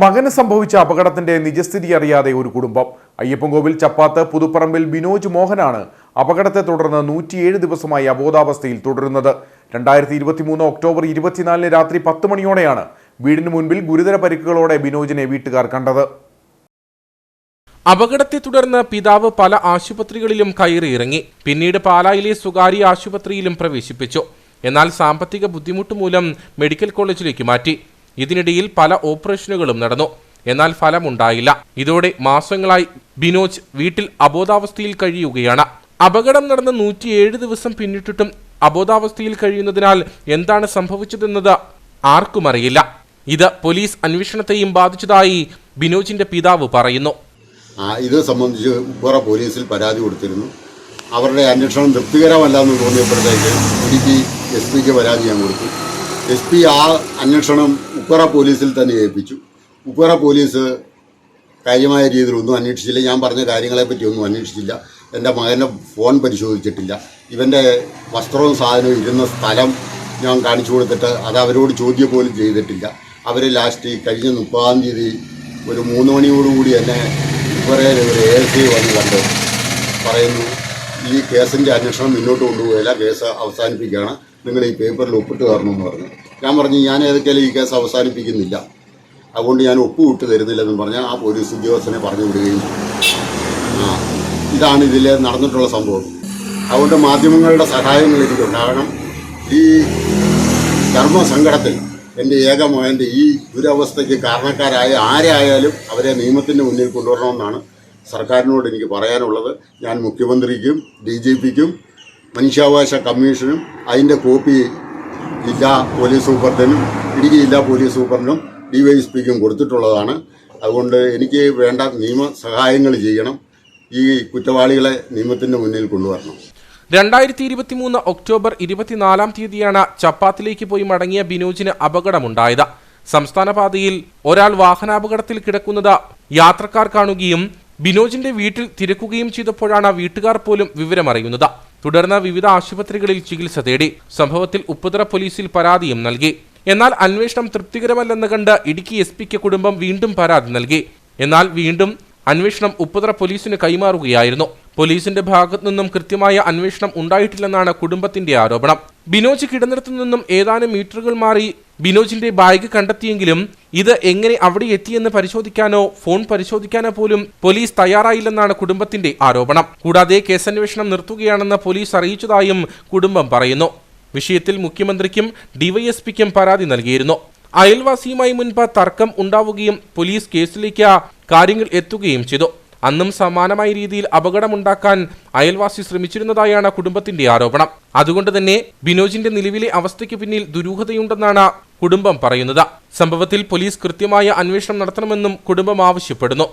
മകന് സംഭവിച്ച അപകടത്തിന്റെ നിജസ്ഥിതി അറിയാതെ ഒരു കുടുംബം. അയ്യപ്പൻകോവിൽ ചപ്പാത്ത് പുതുപ്പറമ്പിൽ ബിനോജ് മോഹനാണ് അപകടത്തെ തുടർന്ന് നൂറ്റിയേഴ് ദിവസമായി അബോധാവസ്ഥയിൽ തുടരുന്നത്. രണ്ടായിരത്തി ഇരുപത്തിമൂന്ന് ഒക്ടോബർ ഇരുപത്തിനാലിന് രാത്രി പത്ത് മണിയോടെയാണ് വീടിന് മുൻപിൽ ഗുരുതര പരിക്കുകളോടെ ബിനോജിനെ വീട്ടുകാർ കണ്ടത്. അപകടത്തെ തുടർന്ന് പിതാവ് പല ആശുപത്രികളിലും കയറിയിറങ്ങി പിന്നീട് പാലായിലെ സ്വകാര്യ ആശുപത്രിയിലും പ്രവേശിപ്പിച്ചു. എന്നാൽ സാമ്പത്തിക ബുദ്ധിമുട്ട് മൂലം മെഡിക്കൽ കോളേജിലേക്ക് മാറ്റി. ഇതിനിടയിൽ പല ഓപ്പറേഷനുകളും നടന്നു. എന്നാൽ ഫലമുണ്ടായില്ല. ഇതോടെ മാസങ്ങളായി ബിനോജ് വീട്ടിൽ അബോധാവസ്ഥയിൽ കഴിയുകയാണ്. അപകടം നടന്ന നൂറ്റിയേഴ് ദിവസം പിന്നിട്ടിട്ടും അബോധാവസ്ഥയിൽ കഴിയുന്നതിനാൽ എന്താണ് സംഭവിച്ചതെന്നത് ആർക്കും അറിയില്ല ഇത് പോലീസ് അന്വേഷണത്തെയും ബാധിച്ചതായി ബിനോജിന്റെ പിതാവ് പറയുന്നു. ഇത് സംബന്ധിച്ച് വേറെ പോലീസിൽ പരാതി കൊടുത്തിരുന്നു. അവരുടെ അന്വേഷണം തൃപ്തികരമല്ല എന്ന് തോന്നിയപ്പോഴത്തേക്ക് ഇടുക്കി എസ് പിക്ക് പരാതി ഞാൻ കൊടുത്തു. എസ് പി ആ അന്വേഷണം ഉപ്പറ പോലീസിൽ തന്നെ ഏൽപ്പിച്ചു. ഉപ്പറ പോലീസ് കാര്യമായ രീതിയിൽ ഒന്നും അന്വേഷിച്ചില്ല. ഞാൻ പറഞ്ഞ കാര്യങ്ങളെപ്പറ്റി ഒന്നും അന്വേഷിച്ചില്ല. എന്റെ മകന്റെ ഫോൺ പരിശോധിച്ചിട്ടില്ല. ഇവന്റെ വസ്ത്രവും സാധനവും ഇരുന്ന സ്ഥലം ഞാൻ കാണിച്ചു കൊടുത്തിട്ട് അത് അവരോട് ചോദ്യം പോലും ചെയ്തിട്ടില്ല. അവർ ലാസ്റ്റ് കഴിഞ്ഞ മുപ്പതാം തീയതി ഒരു മൂന്ന് മണിയോടുകൂടി എന്നെ കുറേ ഒരു എ സി വന്ന് കണ്ട് പറയുന്നു ഈ കേസിന്റെ അന്വേഷണം മുന്നോട്ട് കൊണ്ടുപോകില്ല കേസ് അവസാനിപ്പിക്കുകയാണ്. നിങ്ങൾ ഈ പേപ്പറിൽ ഒപ്പിട്ട് തരണമെന്ന് പറഞ്ഞു. ഞാൻ പറഞ്ഞു ഞാൻ ഏതൊക്കെയാലും ഈ കേസ് അവസാനിപ്പിക്കുന്നില്ല. അതുകൊണ്ട് ഞാൻ ഒപ്പ് വിട്ട് തരുന്നില്ലെന്ന് പറഞ്ഞാൽ ആ പോലീസ് ഉദ്യോഗസ്ഥനെ പറഞ്ഞു വിടുകയും ഇതാണ് ഇതിൽ നടന്നിട്ടുള്ള സംഭവം. അതുകൊണ്ട് മാധ്യമങ്ങളുടെ സഹായങ്ങൾ എനിക്കുണ്ടാകണം. ഈ ധർമ്മസങ്കടത്തിൽ എന്റെ ഏക മകന്റെ ഈ ദുരവസ്ഥയ്ക്ക് കാരണക്കാരായ ആരായാലും അവരെ നിയമത്തിന്റെ മുന്നിൽ കൊണ്ടുവരണമെന്നാണ് സർക്കാരിനോട് എനിക്ക് പറയാനുള്ളത്. ഞാൻ മുഖ്യമന്ത്രിക്കും ഡി ജി പിക്കും മനുഷ്യാവകാശ കമ്മീഷനും അതിന്റെ കോപ്പി ജില്ലാ പോലീസ് സൂപ്രണ്ടിനും ഇടുക്കി ജില്ലാ പോലീസ് സൂപ്രണ്ടിനും ഡി വൈ എസ് പിക്കും കൊടുത്തിട്ടുള്ളതാണ്. അതുകൊണ്ട് എനിക്ക് വേണ്ട നിയമ സഹായങ്ങൾ ചെയ്യണം. ഈ കുറ്റവാളികളെ നിയമത്തിന്റെ മുന്നിൽ കൊണ്ടുവരണം. രണ്ടായിരത്തി ഇരുപത്തി മൂന്ന് ഒക്ടോബർ ഇരുപത്തിനാലാം തീയതിയാണ് ചപ്പാത്തിലേക്ക് പോയി മടങ്ങിയ ബിനോജിന് അപകടമുണ്ടായത്. സംസ്ഥാന പാതയിൽ ഒരാൾ വാഹനാപകടത്തിൽ കിടക്കുന്നത് യാത്രക്കാർ കാണുകയും ബിനോജിന്റെ വീട്ടിൽ തിരക്കുകയും ചെയ്തപ്പോഴാണ് വീട്ടുകാർ പോലും വിവരമറിയുന്നത്. തുടർന്ന് വിവിധ ആശുപത്രികളിൽ ചികിത്സ തേടി സംഭവത്തിൽ ഉപ്പുതറ പോലീസിൽ പരാതിയും നൽകി. എന്നാൽ അന്വേഷണം തൃപ്തികരമല്ലെന്ന് കണ്ട് ഇടുക്കി എസ് പിക്ക് കുടുംബം വീണ്ടും പരാതി നൽകി. എന്നാൽ വീണ്ടും അന്വേഷണം ഉപ്പുതറ പോലീസിന് കൈമാറുകയായിരുന്നു. പോലീസിന്റെ ഭാഗത്തു നിന്നും കൃത്യമായ അന്വേഷണം ഉണ്ടായിട്ടില്ലെന്നാണ് കുടുംബത്തിന്റെ ആരോപണം. ബിനോജ് കിടന്നിടത്തു നിന്നും ഏതാനും മീറ്ററുകൾ മാറി ബിനോജിന്റെ ബാഗ് കണ്ടെത്തിയെങ്കിലും ഇത് എങ്ങനെ അവിടെ എത്തിയെന്ന് പരിശോധിക്കാനോ ഫോൺ പരിശോധിക്കാനോ പോലും പോലീസ് തയ്യാറായില്ലെന്നാണ് കുടുംബത്തിന്റെ ആരോപണം. കൂടാതെ കേസന്വേഷണം നിർത്തുകയാണെന്ന് പോലീസ് അറിയിച്ചതായും കുടുംബം പറയുന്നു. വിഷയത്തിൽ മുഖ്യമന്ത്രിക്കും ഡിവൈഎസ്പിക്കും പരാതി നൽകിയിരുന്നു. അയൽവാസിയുമായി മുൻപ് തർക്കം ഉണ്ടാവുകയും പോലീസ് കേസിലേക്ക് കാര്യങ്ങൾ എത്തുകയും ചെയ്തു. അന്നും സമാനമായ രീതിയിൽ അപകടമുണ്ടാക്കാൻ അയൽവാസി ശ്രമിച്ചിരുന്നതായാണ് കുടുംബത്തിന്റെ ആരോപണം. അതുകൊണ്ട് തന്നെ ബിനോജിന്റെ നിലവിലെ അവസ്ഥയ്ക്ക് പിന്നിൽ ദുരൂഹതയുണ്ടെന്നാണ് കുടുംബം പറയുന്നത്. സംഭവത്തിൽ പോലീസ് കൃത്യമായ അന്വേഷണം നടത്തണമെന്നും കുടുംബം ആവശ്യപ്പെടുന്നു